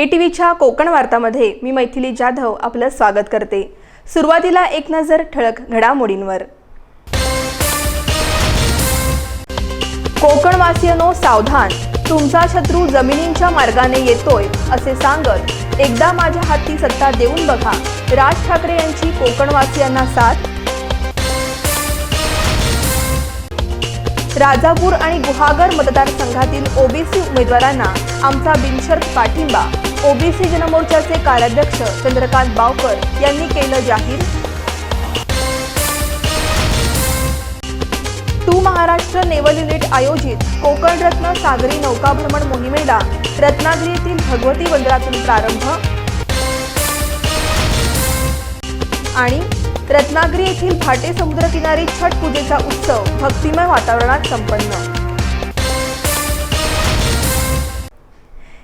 नमस्कार K T व्हीच्या कोकण वार्तामध्ये मी मैथिली जाधव आपलं स्वागत करते. सुरुवातीला एक नजर ठळक घडामोडींवर. कोकणवासियनो सावधान. तुमचा शत्रू जमिनींच्या मार्गाने येतोय असे सांगत एकदा माझ्या हाती सत्ता देऊन बघा. राज ठाकरे यांची कोकणवासियांना साथ? राजापूर आणि गुहागर मतदारसंघातील ओबीसी उमेदवारांना आमचा बिनशर्त पाठिंबा. ओबीसी जनमोर्चाचे कार्याध्यक्ष चंद्रकांत बावकर यांनी केलं जाहीर. टू महाराष्ट्र नेवल युनिट आयोजित कोकण रत्न सागरी नौकाभ्रमण मोहिमेला रत्नागिरीतील भगवती बंदरातून प्रारंभ. आणि रत्नागिरी येथील भाटे समुद्रकिनारी छठ पूजेचा उत्सव भक्तिमय वातावरणात संपन्न.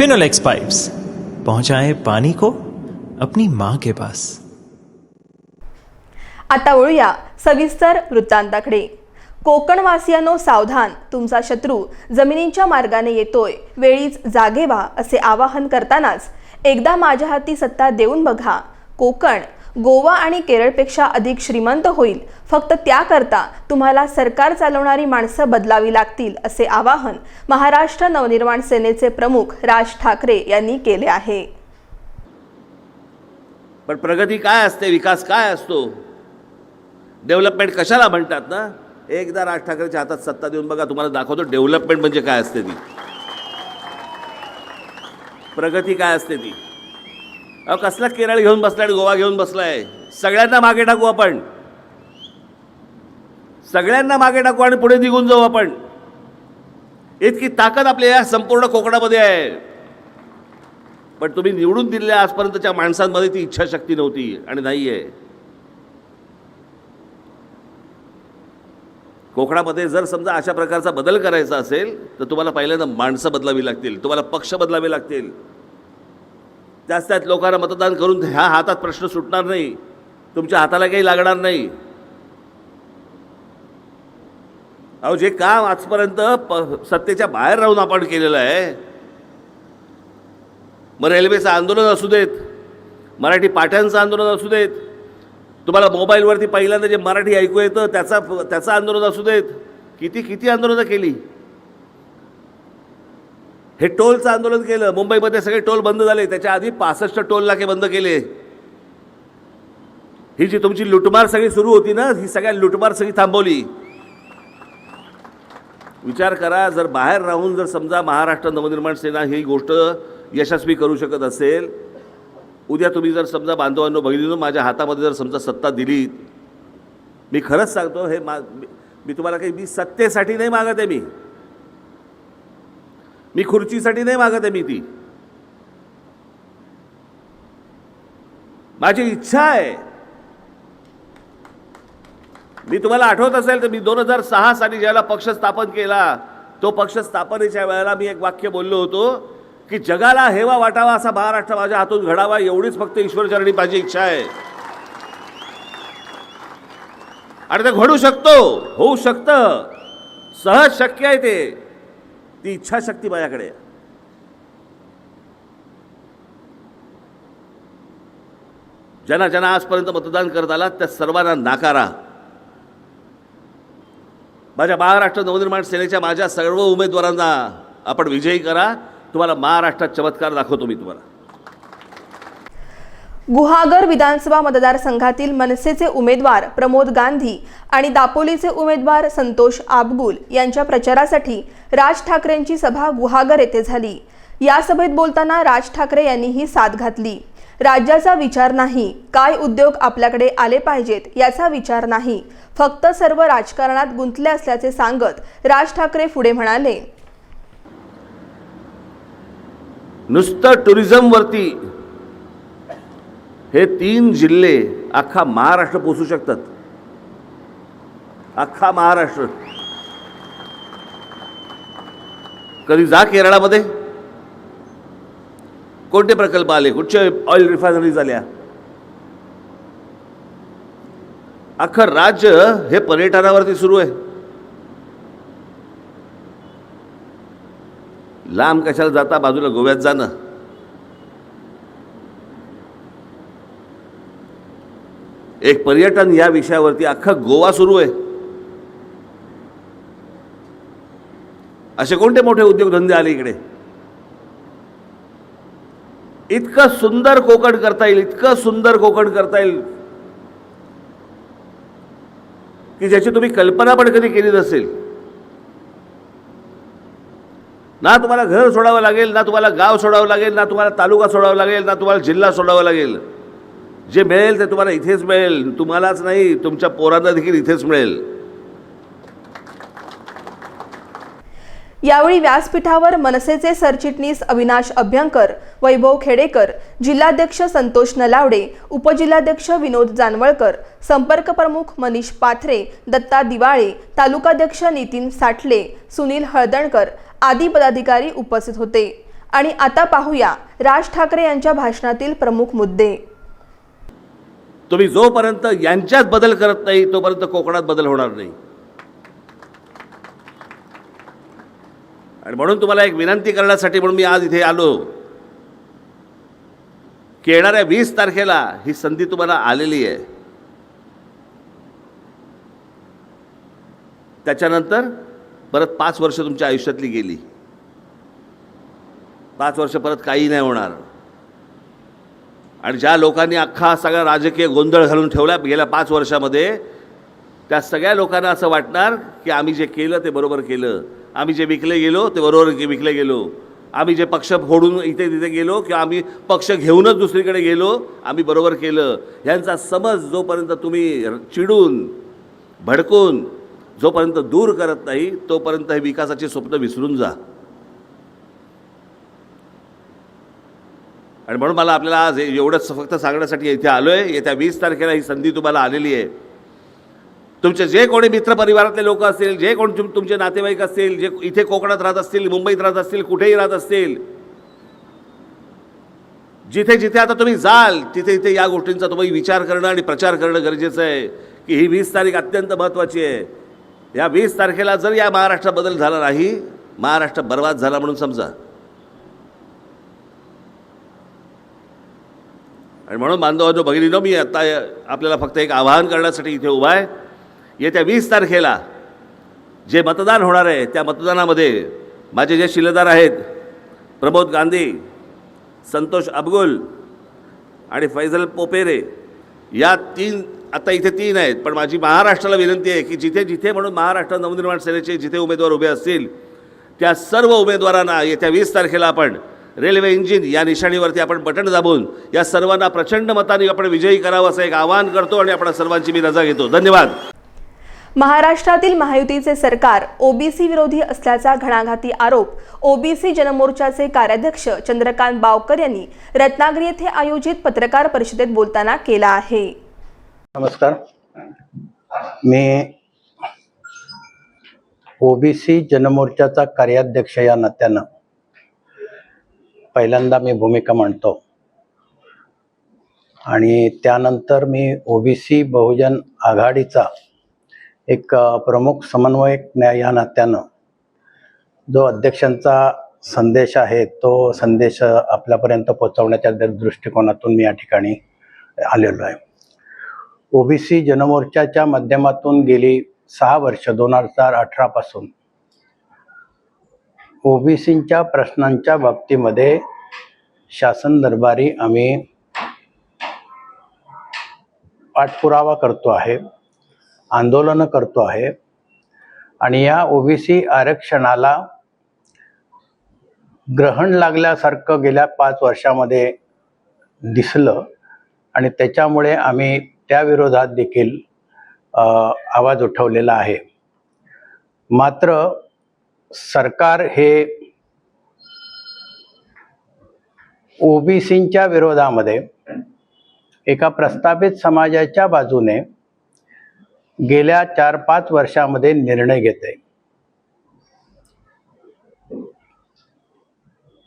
फिनोलेक्स पाइप्स पहुंचाए पानी को अपनी मां के पास। आता वळूया सविस्तर वृत्तांताकडे. कोकणवासियांनो सावधान. तुमचा शत्रू जमिनींच्या मार्गाने येतोय. वेळीच जागे व्हा असे आवाहन करतानाच एकदा माझ्या हाती सत्ता देऊन बघा. कोकण गोवा आणि केरळपेक्षा अधिक श्रीमंत होईल. फक्त त्याकरता तुम्हाला सरकार चालवणारी माणसं बदलावी लागतील असे आवाहन महाराष्ट्र नवनिर्माण सेनेचे प्रमुख राज ठाकरे यांनी केले आहे. पण प्रगती काय असते विकास काय असतो? डेव्हलपमेंट कशाला म्हणतात ना? एकदा राज ठाकरेच्या हातात सत्ता देऊन बघा तुम्हाला दाखवतो डेव्हलपमेंट म्हणजे काय असते ती. प्रगती काय असते ती? अहो कसला केरळ घेऊन बसलाय आणि गोवा घेऊन बसलाय. सगळ्यांना मागे टाकू आपण. सगळ्यांना मागे टाकू आणि पुढे निघून जाऊ आपण. इतकी ताकद आपल्या या संपूर्ण कोकणामध्ये आहे. पण तुम्ही निवडून दिलेल्या आजपर्यंतच्या माणसांमध्ये ती इच्छाशक्ती नव्हती आणि नाही आहे कोकणामध्ये जर समजा अशा प्रकारचा बदल करायचा असेल तर तुम्हाला पहिल्यांदा माणसं बदलावी लागतील. तुम्हाला पक्ष बदलावे लागतील. त्याच त्यात लोकांना मतदान करून ह्या हातात प्रश्न सुटणार नाही. तुमच्या हाताला काही लागणार नाही. अहो जे काम आजपर्यंत प सत्तेच्या बाहेर राहून आपण केलेलं आहे मग रेल्वेचं आंदोलन असू देत मराठी पाठ्यांचं आंदोलन असू देत तुम्हाला मोबाईलवरती पहिल्यांदा जे मराठी ऐकू येतं त्याचा त्याचं आंदोलन असू देत. किती किती आंदोलनं केली? हे टोलचं आंदोलन केलं. मुंबईमध्ये सगळे टोल बंद झाले. त्याच्या आधी पासष्ट टोल नाके बंद केले. ही जी तुमची लुटमार सगळी सुरू होती ना ही सगळ्या लुटमार सगळी थांबवली. विचार करा जर बाहेर राहून जर समजा महाराष्ट्र नवनिर्माण सेना ही गोष्ट यशस्वी करू शकत असेल उद्या तुम्ही जर समजा बांधवांनो बघितलं माझ्या हातामध्ये जर समजा सत्ता दिली मी खरंच सांगतो हे मा मी तुम्हाला काही मी सत्तेसाठी नाही मागत आहे मी. मी खुर्चीसाठी नाही मागत आहे मी ती. माझी इच्छा आहे. मी तुम्हाला आठवत असेल तर मी दोन हजार सहा साली ज्याला पक्ष स्थापन केला तो पक्ष स्थापनेच्या वेळेला मी एक वाक्य बोललो होतो की जगाला हेवा वाटावा असा महाराष्ट्र माझ्या हातून घडावा एवढीच फक्त ईश्वरचरणी माझी इच्छा आहे. आणि ते घडू शकतो होऊ शकतं. सहज शक्य आहे ते. ती इच्छाशक्ती माझ्याकडे आहे. ज्यांना ज्यांना आजपर्यंत मतदान करत आला त्या सर्वांना नाकारा. माझ्या महाराष्ट्र नवनिर्माण सेनेच्या माझ्या सर्व उमेदवारांना आपण विजयी करा. तुम्हाला महाराष्ट्रात चमत्कार दाखवतो मी तुम्हाला. गुहागर विधानसभा मतदारसंघातील मनसेचे उमेदवार प्रमोद गांधी आणि दापोलीचे उमेदवार संतोष आबगुल यांच्या प्रचारासाठी राज ठाकरेंची सभा गुहागर येथे झाली. या सभेत बोलताना राज ठाकरे यांनी ही साथ घातली. राज्याचा विचार नाही काय उद्योग आपल्याकडे आले पाहिजेत याचा विचार नाही. फक्त सर्व राजकारणात गुंतले असल्याचे सांगत राज ठाकरे पुढे म्हणाले. नुसतं टुरिझमवरती हे तीन जिल्हे अख्खा महाराष्ट्र पोचू शकतात. अख्खा महाराष्ट्र. कधी जा केरळामध्ये? कोणते प्रकल्प आले? कुठचे ऑइल रिफायनरी झाल्या अख्खं राज्य हे पर्यटनावरती सुरू आहे. लांब कशाला जाता? बाजूला गोव्यात जाणं. एक पर्यटन या विषयावरती अख्खा गोवा सुरू आहे. असे कोणते मोठे उद्योगधंदे आले इकडे? इतकं सुंदर कोकण करता येईल इतकं सुंदर कोकण करता येईल की ज्याची तुम्ही कल्पना पण कधी केली नसेल. ना तुम्हाला घर सोडावं लागेल ना तुम्हाला गाव सोडावं लागेल ना तुम्हाला तालुका सोडावा लागेल ना तुम्हाला जिल्हा सोडावा लागेल. जे मिळेल ते तुम्हाला इथेच मिळेल. तुम्हालाच नाही तुमच्या पोरांना देखील इथेच मिळेल. यावेळी व्यासपीठावर मनसेचे सरचिटणीस अविनाश अभ्यंकर वैभव खेडेकर जिल्हाध्यक्ष संतोष नलावडे उपजिल्हाध्यक्ष विनोद जानवळकर संपर्क प्रमुख मनीष पाथरे दत्ता दिवाळे तालुकाध्यक्ष नितीन साठले सुनील हळदणकर आदी पदाधिकारी उपस्थित होते. आणि आता पाहूया राज ठाकरे यांच्या भाषणातील प्रमुख मुद्दे. तुम्ही जोपर्यंत यांच्यात बदल करत नाही तोपर्यंत कोकणात बदल होणार नाही. आणि म्हणून तुम्हाला एक विनंती करण्यासाठी म्हणून मी आज इथे आलो. की येणाऱ्या वीस तारखेला ही संधी तुम्हाला आलेली आहे. त्याच्यानंतर परत पाच वर्ष तुमच्या आयुष्यातली गेली. पाच वर्ष परत काही नाही होणार. आणि ज्या लोकांनी अख्खा सगळा राजकीय गोंधळ घालून ठेवला गेल्या पाच वर्षामध्ये त्या सगळ्या लोकांना असं वाटणार की आम्ही जे केलं ते बरोबर केलं. आम्ही जे विकले गेलो ते बरोबर विकले गेलो. आम्ही जे पक्ष फोडून इथे तिथे गेलो किंवा आम्ही पक्ष घेऊनच दुसरीकडे गेलो आम्ही बरोबर केलं. ह्यांचा समज जोपर्यंत तुम्ही चिडून भडकून जोपर्यंत दूर करत नाही तोपर्यंत हे विकासाची स्वप्न विसरून जा. आणि म्हणून मला आपल्याला आज हे एवढंच फक्त सांगण्यासाठी इथे आलो आहे येत्या वीस तारखेला ही संधी तुम्हाला आलेली आहे. तुमचे जे कोणी मित्रपरिवारातले लोक असतील जे कोण तुम तुमचे नातेवाईक असतील जे इथे कोकणात राहत असतील मुंबईत राहत असतील कुठेही राहत असतील जिथे जिथे आता तुम्ही जाल तिथे तिथे या गोष्टींचा तुम्ही विचार करणं आणि प्रचार करणं गरजेचं आहे. की ही वीस तारीख अत्यंत महत्त्वाची आहे. या वीस तारखेला जर या महाराष्ट्रात बदल झाला नाही महाराष्ट्र बर्बाद झाला म्हणून समजा. आणि म्हणून बांधवांनो भगिनीनो मी आता आपल्याला फक्त एक आवाहन करण्यासाठी इथे उभा आहे. येत्या वीस तारखेला जे मतदान होणार आहे त्या मतदानामध्ये माझे जे शिलेदार आहेत प्रमोद गांधी संतोष अबगुल आणि फैजल पोपेरे या तीन आता इथे तीन आहेत पण माझी महाराष्ट्राला विनंती आहे की जिथे जिथे म्हणून महाराष्ट्र नवनिर्माण सेनेचे जिथे उमेदवार उभे असतील त्या सर्व उमेदवारांना येत्या वीस तारखेला आपण रेल्वे इंजिन या निशाणीवरती आपण बटन दाबून या सर्वांना प्रचंड मताने आपण विजयी करावं असं एक आवाहन करतो आणि आपण सर्वांची मी रजा घेतो. धन्यवाद. महाराष्ट्रातील महायुतीचे सरकार ओबीसी विरोधी असल्याचा घणाघाती आरोप ओबीसी जनमोर्चाचे कार्याध्यक्ष चंद्रकांत बावकर यांनी रत्नागिरी येथे आयोजित पत्रकार परिषदेत बोलताना केला आहे. नमस्कार. मी ओबीसी जनमोर्चाचा कार्याध्यक्ष या नात्यानं पहिल्यांदा मी भूमिका म्हणतो आणि त्यानंतर मी ओबीसी बहुजन आघाडीचा एक प्रमुख समन्वयक न्याय या नात्यानं जो अध्यक्षांचा संदेश आहे तो संदेश आपल्यापर्यंत पोहोचवण्याच्या दृष्टिकोनातून मी या ठिकाणी आलेलो आहे. ओबीसी जनमोर्चाच्या माध्यमातून गेली सहा वर्ष दोन हजार अठरापासून ओबीसींच्या प्रश्नांच्या बाबतीमध्ये शासन दरबारी आम्ही पाठपुरावा करतो आहे आंदोलनं करतो आहे आणि या ओबीसी आरक्षणाला ग्रहण लागल्यासारखं गेल्या पाच वर्षामध्ये दिसलं आणि त्याच्यामुळे आम्ही त्या विरोधात देखील आवाज उठवलेला आहे. मात्र सरकार हे ओबीसींच्या विरोधामध्ये एका प्रस्थापित समाजाच्या बाजूने गेल्या चार पाच वर्षामध्ये निर्णय घेते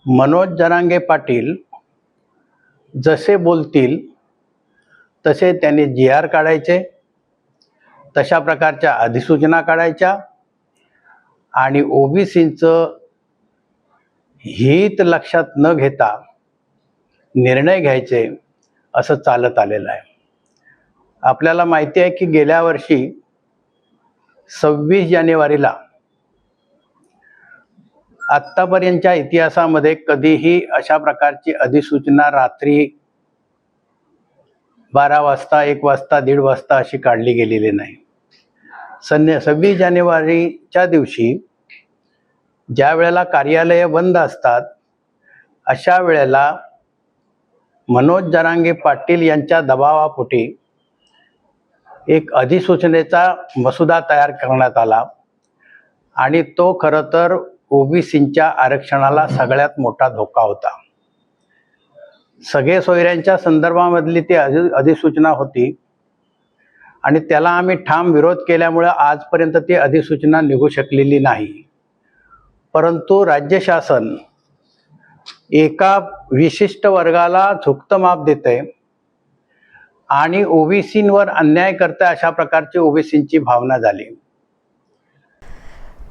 मनोज जरांगे पाटील जसे बोलतील तसे त्यांनी जी आर काढायचे तशा प्रकारच्या अधिसूचना काढायच्या आणि ओबीसींचं हित लक्षात न घेता निर्णय घ्यायचे असं चालत आलेलं आहे. आपल्याला माहिती आहे की गेल्या वर्षी सव्वीस जानेवारीला आत्तापर्यंतच्या इतिहासामध्ये कधीही अशा प्रकारची अधिसूचना रात्री बारा वाजता एक वाजता दीड वाजता अशी काढली गेलेली नाही. संध्या सव्वीस जानेवारीच्या दिवशी ज्या वेळेला कार्यालयं बंद असतात अशा वेळेला मनोज जरांगे पाटील यांच्या दबावापोटी एक अधिसूचनेचा मसुदा तयार करण्यात आला. आणि तो खरं तर ओबीसींच्या आरक्षणाला सगळ्यात मोठा धोका होता. सगळे सोयऱ्यांच्या संदर्भामधली ती अधि अधिसूचना होती. आणि त्याला आम्ही ठाम विरोध केल्यामुळं आजपर्यंत ती अधिसूचना निघू शकलेली नाही. परंतु राज्य शासन एका विशिष्ट वर्गाला झुकतं माप देते आणि ओबीसींवर अन्याय करते अशा प्रकारची ओबीसींची भावना झाली.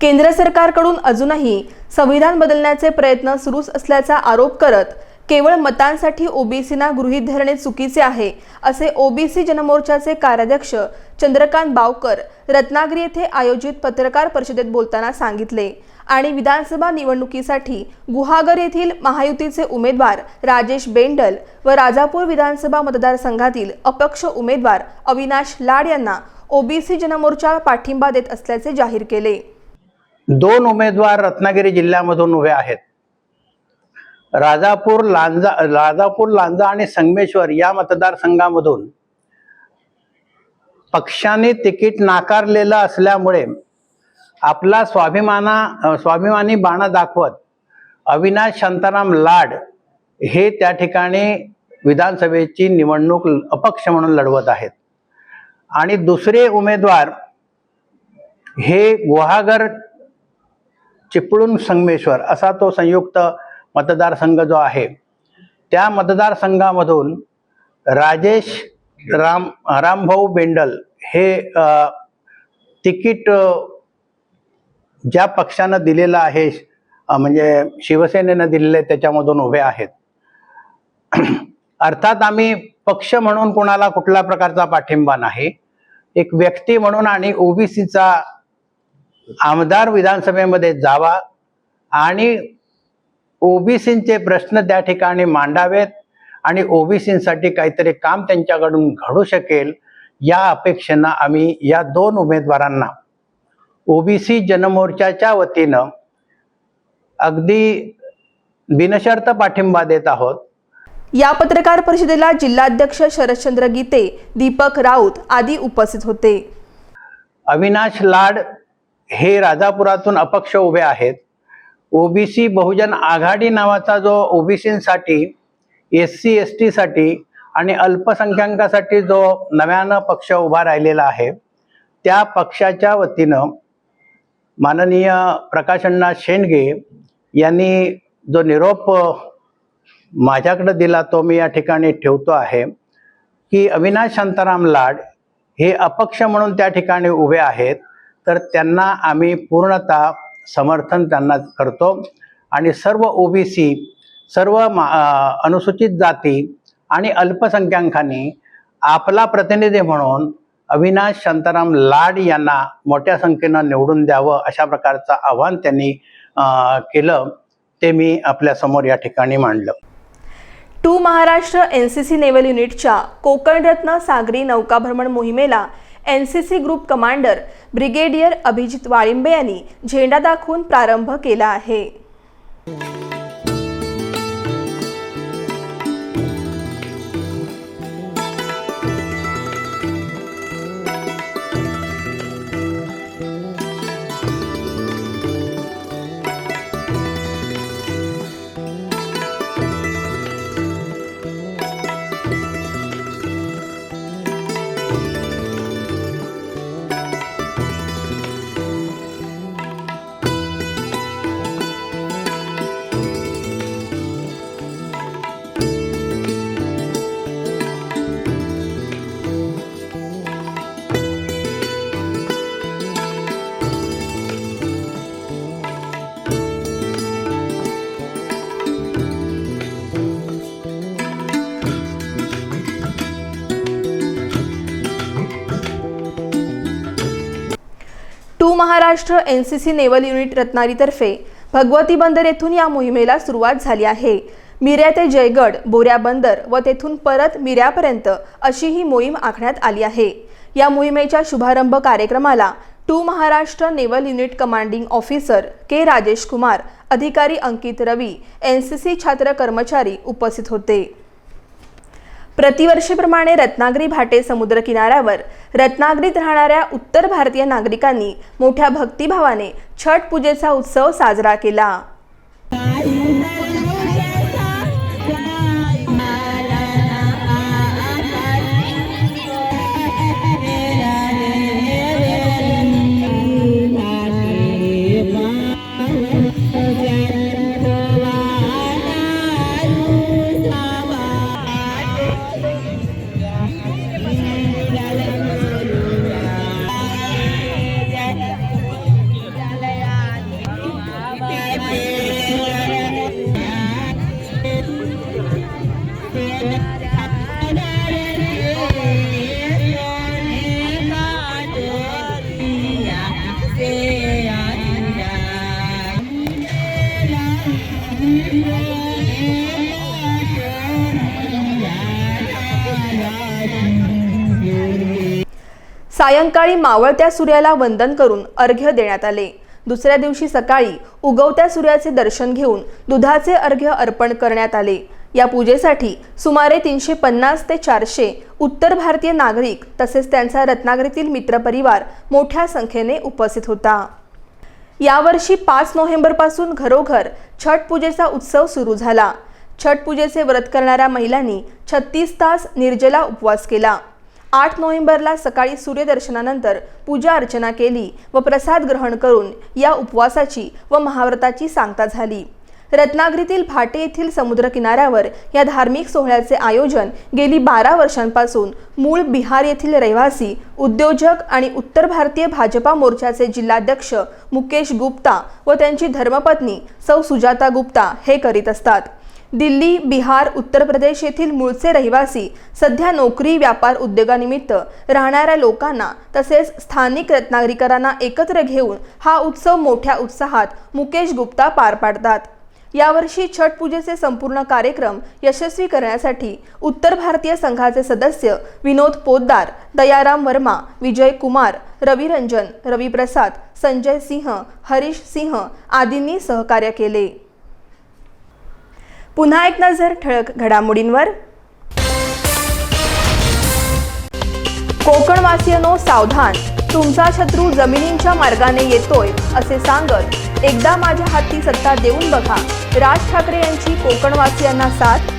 केंद्र सरकारकडून अजूनही संविधान बदलण्याचे प्रयत्न सुरूच असल्याचा आरोप करत केवळ मतांसाठी ओबीसींना गृहीत धरणे चुकीचे आहे असे ओबीसी जनमोर्चाचे कार्याध्यक्ष चंद्रकांत बावकर रत्नागिरी येथे आयोजित पत्रकार परिषदेत बोलताना सांगितले. आणि विधानसभा निवडणुकीसाठी गुहागर येथील महायुतीचे उमेदवार राजेश बेंडल व राजापूर विधानसभा मतदारसंघातील अपक्ष उमेदवार अविनाश लाड यांना ओबीसी जनमोर्चा पाठिंबा देत असल्याचे जाहीर केले. दोन उमेदवार रत्नागिरी जिल्ह्यामधून उभे आहेत. राजापूर लांजा राजापूर लांजा आणि संगमेश्वर या मतदारसंघामधून पक्षाने तिकीट नाकारलेलं असल्यामुळे आपला स्वाभिमाना स्वाभिमानी बाणा दाखवत अविनाश शांताराम लाड हे त्या ठिकाणी विधानसभेची निवडणूक अपक्ष म्हणून लढवत आहेत. आणि दुसरे उमेदवार हे गुहागर चिपळूण संगमेश्वर असा तो संयुक्त मतदारसंघ जो आहे त्या मतदारसंघामधून राजेश राम रामभाऊ बेंडल हे तिकीट ज्या पक्षानं दिलेलं आहे म्हणजे शिवसेनेनं दिलेलं आहे त्याच्यामधून उभे आहेत. अर्थात आम्ही पक्ष म्हणून कोणाला कुठल्या प्रकारचा पाठिंबा नाही. एक व्यक्ती म्हणून आणि ओबीसीचा आमदार विधानसभेमध्ये जावा आणि ओबीसींचे प्रश्न त्या ठिकाणी मांडावेत आणि ओबीसींसाठी काहीतरी काम त्यांच्याकडून घडू शकेल या अपेक्षेनं आम्ही या दोन उमेदवारांना ओबीसी जनमोर्चाच्या वतीनं अगदी बिनशर्त पाठिंबा देत आहोत. या पत्रकार परिषदेला जिल्हाध्यक्ष शरदचंद्र गीते दीपक राऊत आदी उपस्थित होते. अविनाश लाड हे राजापुरातून अपक्ष उभे आहेत. ओबीसी बहुजन आघाडी नावाचा जो ओबीसीसाठी एस सी एस टीसाठी आणि अल्पसंख्याकासाठी जो नव्यानं पक्ष उभा राहिलेला आहे त्या पक्षाच्या वतीनं माननीय प्रकाशण्णा शेंडगे यांनी जो निरोप माझ्याकडे दिला तो मी या ठिकाणी ठेवतो आहे की अविनाश शांताराम लाड हे अपक्ष म्हणून त्या ठिकाणी उभे आहेत तर त्यांना आम्ही पूर्णतः समर्थन त्यांना करतो. आणि सर्व ओबीसी सर्व मा अनुसूचित जाती आणि अल्पसंख्याकांनी आपला प्रतिनिधी म्हणून अविनाश शांताराम लाड यांना मोठ्या संख्येनं निवडून द्यावं अशा प्रकारचं आव्हान त्यांनी केलं. ते मी आपल्यासमोर या ठिकाणी मांडलं. Two Maharashtra N C C naval युनिटच्या कोकणरत्न सागरी नौकाभ्रमण मोहिमेला N C C group commander brigadier Abhijit Walimbe यांनी झेंडा दाखवून प्रारंभ केला आहे. Two Maharashtra N C C naval unit रत्नारीतर्फे Bhagwati Bandar येथून या मोहिमेला सुरुवात झाली आहे. मिऱ्या ते जयगड बोऱ्या बंदर व तेथून परत मिऱ्यापर्यंत अशी ही मोहीम आखण्यात आली आहे. या मोहिमेच्या शुभारंभ कार्यक्रमाला two Maharashtra naval unit commanding officer K Rajesh Kumar अधिकारी Ankit Ravi N C C छात्र कर्मचारी उपस्थित होते. प्रतिवर्षीप्रमाणे रत्नागिरी भाटे समुद्र किनाऱ्यावर रत्नागिरीत राहणाऱ्या उत्तर भारतीय नागरिकांनी मोठ्या भक्तिभावाने छठ पूजेचा उत्सव साजरा केला. सायंकाळी मावळत्या सूर्याला वंदन करून अर्घ्य देण्यात आले. दुसऱ्या दिवशी सकाळी उगवत्या सूर्याचे दर्शन घेऊन दुधाचे अर्घ्य अर्पण करण्यात आले. या पूजेसाठी सुमारे तीनशे पन्नास ते चारशे उत्तर भारतीय नागरिक तसेच त्यांचा रत्नागिरीतील मित्रपरिवार मोठ्या संख्येने उपस्थित होता. यावर्षी पाच नोव्हेंबरपासून घरोघर छठ पूजेचा उत्सव सुरू झाला. छठ पूजेचे व्रत करणाऱ्या महिलांनी छत्तीस तास निर्जला उपवास केला. आठ नोव्हेंबरला सकाळी सूर्यदर्शनानंतर पूजा अर्चना केली व प्रसाद ग्रहण करून या उपवासाची व महाव्रताची सांगता झाली. रत्नागिरीतील भाटे येथील समुद्र किनाऱ्यावर या धार्मिक सोहळ्याचे आयोजन गेली बारा वर्षांपासून मूळ बिहार येथील रहिवासी उद्योजक आणि उत्तर भारतीय भाजपा मोर्चाचे जिल्हाध्यक्ष मुकेश गुप्ता व त्यांची धर्मपत्नी सौ सुजाता गुप्ता हे करीत असतात. दिल्ली बिहार उत्तर प्रदेश येथील मूळचे रहिवासी सध्या नोकरी व्यापार उद्योगानिमित्त राहणाऱ्या लोकांना तसेच स्थानिक रत्नागिरीकरांना एकत्र घेऊन हा उत्सव मोठ्या उत्साहात मुकेश गुप्ता पार पाडतात. यावर्षी छठ पूजेचे संपूर्ण कार्यक्रम यशस्वी करण्यासाठी उत्तर भारतीय संघाचे सदस्य विनोद पोद्दार दयाराम वर्मा विजय कुमार रविरंजन रविप्रसाद संजय सिंह हरीश सिंह आदींनी सहकार्य केले. पुन्हा एक नजर ठळक घडामोडींवर. कोकणवासियनो सावधान. तुमचा शत्रू जमिनींच्या मार्गाने येतोय असे सांगत एकदा माझ्या हाती सत्ता देऊन बघा. राज ठाकरे यांची कोकणवासियांना साथ?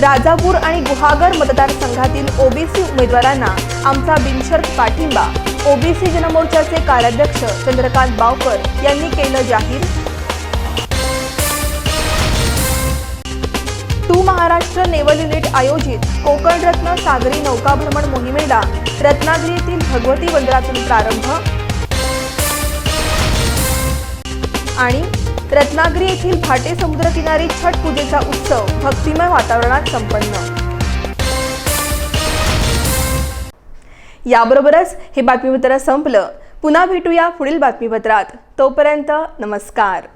राजापूर आणि गुहागर मतदारसंघातील ओबीसी उमेदवारांना आमचा बिनशर्त पाठिंबा. ओबीसी जनमोर्चाचे कार्याध्यक्ष चंद्रकांत बावकर यांनी केलं जाहीर महाराष्ट्र नेव्हल युनिट आयोजित कोकण रत्न सागरी नौकाभ्रमण मोहिमेला रत्नागिरी येथील भगवती बंदरातून प्रारंभ. आणि रत्नागिरी येथील भाटे समुद्रकिनारी छठ पूजेचा उत्सव भक्तिमय वातावरणात संपन्न. याबरोबरच हे बातमीपत्र संपलं. पुन्हा भेटूया पुढील बातमीपत्रात. तोपर्यंत नमस्कार.